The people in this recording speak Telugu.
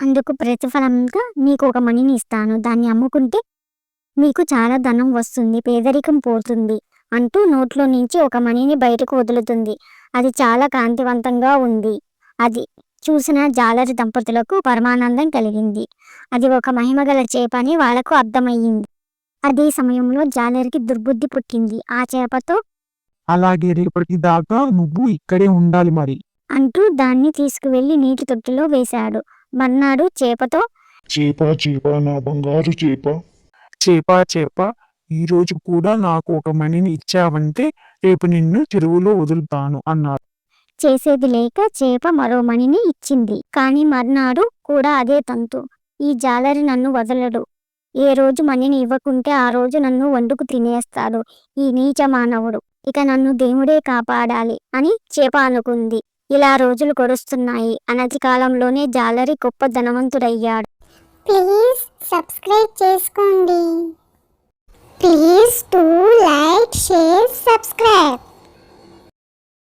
అందుకు ప్రతిఫలంగా మీకు ఒక మణిని ఇస్తాను. దాన్ని అమ్ముకుంటే మీకు చాలా ధనం వస్తుంది పేదరికం పోతుంది అంటూ నోట్లో నుంచి ఒక మణిని బయటకు వదులుతుంది. అది చాలా కాంతివంతంగా ఉంది. అది చూసిన జాలరి దంపతులకు పరమానందం కలిగింది. అది ఒక మహిమగల చేప అని వాళ్ళకు అర్థమయ్యింది. అదే సమయంలో జాలరికి దుర్బుద్ధి పుట్టింది. ఆ చేపతో అలాగే రేపటి దాకా నువ్వు ఇక్కడే ఉండాలి మరి. అంటూ దాన్ని తీసుకువెళ్ళి నీటి తొట్టిలో వేశాడు. మర్నాడు చేపతో చేప చేప నా బంగారు చేప. చేప చేప ఈ రోజు కూడా నాకు ఒక మణిని ఇచ్చావంటే రేపు నిన్ను చెరువులో వదులుతాను అన్నాడు. చేసేది లేక చేప మరో మణిని ఇచ్చింది. కాని మర్నాడు కూడా అదే తంతు. ఈ జాలరి నన్ను వదలడు. ఏ రోజు మణిని ఇవ్వకుంటే ఆ రోజు నన్ను వండుకు తినేస్తాడు. ఈ నీచ మానవుడు ఇక నన్ను దేవుడే కాపాడాలి అని చేప అనుకుంది. ఇలా రోజులు గడుస్తున్నాయి. అనతి కాలంలోనే జాలరి గొప్ప ధనవంతుడయ్యాడు. ప్లీజ్ సబ్స్క్రైబ్ చేసుకోండి. Please to